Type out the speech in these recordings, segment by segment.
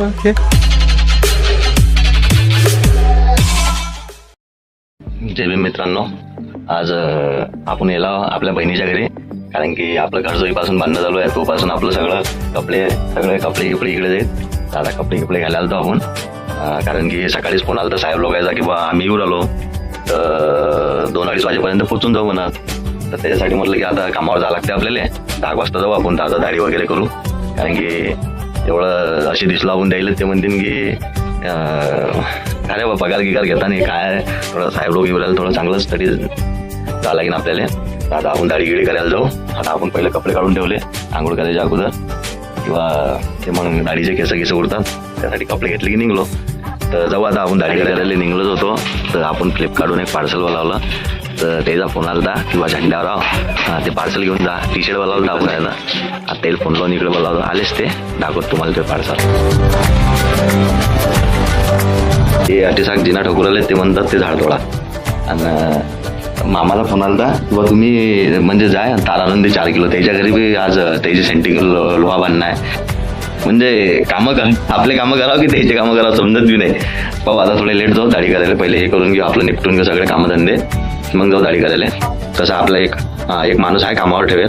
Okay जय बी मित्रांनो. आज आपण याला आपल्या बहिणीच्या घरी कारण की आपलं घर जोईपासून बांधणं चालू आहे तोपासून आपलं सगळं कपडे सगळे कपडे कपडे इकडे जाईल आता कपडे कपडे घालायला आलतो आपण. कारण की सकाळीच फोन आला तर साहेब लोकायचा की बा आम्ही येऊ आलो. तर दोन अडीच वाजेपर्यंत पोचून जाऊ म्हणा. तर त्याच्यासाठी म्हटलं की आता कामावर जावं लागते आपल्याला. दहा वाजता जाऊ आपण दादा दाढी वगैरे करू. कारण की एवढं असे दिस लावून द्यायला ते म्हणतील की अरे बा पगार गिगार घेता नाही काय? थोडं साहेब लोक बोलायला थोडं चांगलं स्टडी जावं लागेल आपल्याला. आता आपण दाढी गिडी करायला जाऊ. आता आपण पहिले कपडे काढून ठेवले आंघोळ करायच्या अगोदर. किंवा ते मग दाढीचे केस केस उडतात. त्यासाठी कपडे घेतले की निघलो. तर जाऊ आता आपण दाढी करायला निघलोच होतो. तर आपण फ्लिपकार्टहून एक पार्सल बोलावलं. तर त्याचा फोन आला होता किंवा झंड्यावर राव हा, ते पार्सल घेऊन जा. टी शर्ट बोलावलं होतं आपण आता त्याला फोन लावून इकडे बोलावलं. आलेच ते. दाखवत तुम्हाला ते पार्सल ते अटिसाक जिना ठोकुराले ते म्हणतात ते झाड तोडा आणि मामाला फोन आला होता किंवा तुम्ही म्हणजे जाय तार आनंदी चार किलो. त्याच्या घरी बी आज त्याची सेंटिंग लोहा बांधणं आहे. म्हणजे कामं कर आपले कामं करावं की त्याचे कामं करावं समजत बी नाही. पाहू आता थोडे लेट जाऊ दाढी करायला पहिले हे करून घेऊ आपलं निपटून घेऊ सगळे कामं धंदे मग जाऊ दाढी करायला. तसं आपला एक हा, एक माणूस आहे कामावर ठेवेल.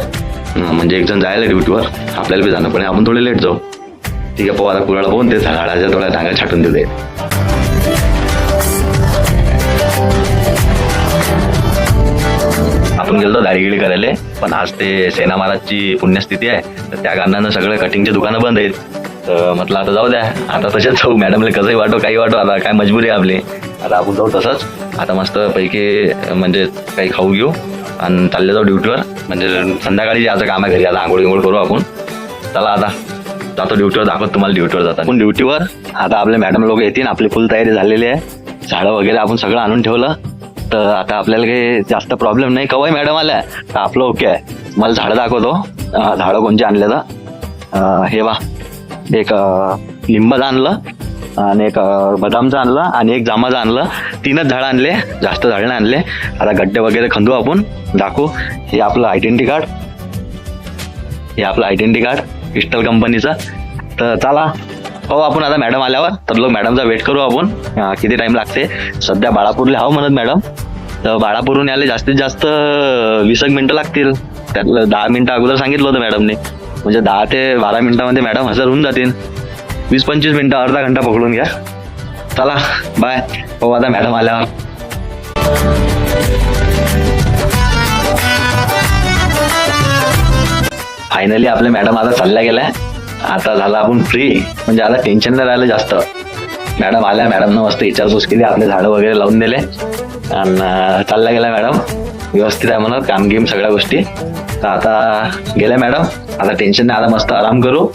म्हणजे एक जण जायला ड्युटीवर आपल्याला बी जाणं पण आपण थोडे लेट जाऊ. ठीक आहे पाहू आता कुराला पाहून ते झाडाच्या थोड्या टांगा छाटून देते आपण गेलो दाढी करायला. पण आज ते सेना महाराजची पुण्यस्थिती आहे. तर त्या कारणानं सगळं कटिंगचे दुकानं बंद आहेत. तर म्हटलं आता जाऊ द्या. आता तसेच जाऊ. मॅडमला कसंही वाटो काही वाटो. आता काय मजबुरी आहे आपली. आता आपण जाऊ तसंच. आता मस्त पैकी म्हणजे काही खाऊ घेऊ. आणि चालले जाऊ ड्युटीवर. म्हणजे संध्याकाळी आता काम आहे घरी. आता आंघोळ गिंघोळ करू आपण. चला आता. जातो ड्युटीवर. दाखवत तुम्हाला ड्युटीवर जातात पण ड्युटीवर. आता आपले मॅडम लोक येतील. आपली फुल तयारी झालेली आहे. झाडं वगैरे आपण सगळं आणून ठेवलं. तर आता आपल्याला काही जास्त प्रॉब्लेम नाही. कवाय मॅडम आल्या. तर आपलं ओके आहे. मला झाडं दाखवतो. अं, झाडं कोणची आणले तर हे वा एक अं, लिंबाचं आणलं. आणि एक अं, बदामचं आणलं. आणि एक जामाचं आणलं. तीनच झाडं आणले. जास्त झाडं नाही आणले. आता गड्डे वगैरे खंदू आपण. दाखवू. हे आपलं आयडेंटिटी कार्ड हे आपलं आयडेंटिटी कार्ड पिस्टल कंपनीचं तर चला. हो आपण आता मॅडम आल्यावर. तर लोक मॅडमचा वेट करू आपण. किती टाइम लागते? सध्या बाळापूरला हो म्हणत मॅडम. तर बाळापूरहून यायला जास्तीत जास्त वीस एक मिनटं लागतील. त्यातलं दहा मिनटं अगोदर सांगितलं होतं मॅडमने. म्हणजे दहा ते बारा मिनिटामध्ये मॅडम हजर होऊन जातील. वीस पंचवीस मिनटं अर्धा घंटा पकडून घ्या. चला बाय हो आता मॅडम आल्यावर. फायनली आपल्या मॅडम आता चालल्या गेल्या. आता झाला आपण फ्री म्हणजे आता टेन्शन नाही राहिलं जास्त. मॅडम आल्या मॅडमनं मस्त विचारपूस केली आपले झाडं वगैरे लावून दिले. आणि चालला चालल्या गेल्या मॅडम. व्यवस्थित आहे म्हणत काम गेम सगळ्या गोष्टी. तर आता गेल्या मॅडम. आता टेन्शन नाही आता मस्त आराम करू.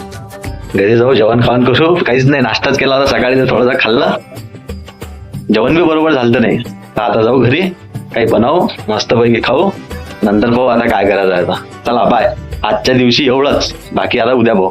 घरी जाऊ जेवण खावण करू. काहीच नाही नाश्ताच केला होता सकाळी तर थोडासा खाल्लं. जेवण बी बरोबर झालं नाही. तर आता जाऊ घरी काही बनवू मस्तपैकी खाऊ. नंतर भाऊ आता काय करायचं आहे आता? चला बाय आजच्या दिवशी एवढंच. बाकी आता उद्या भाऊ.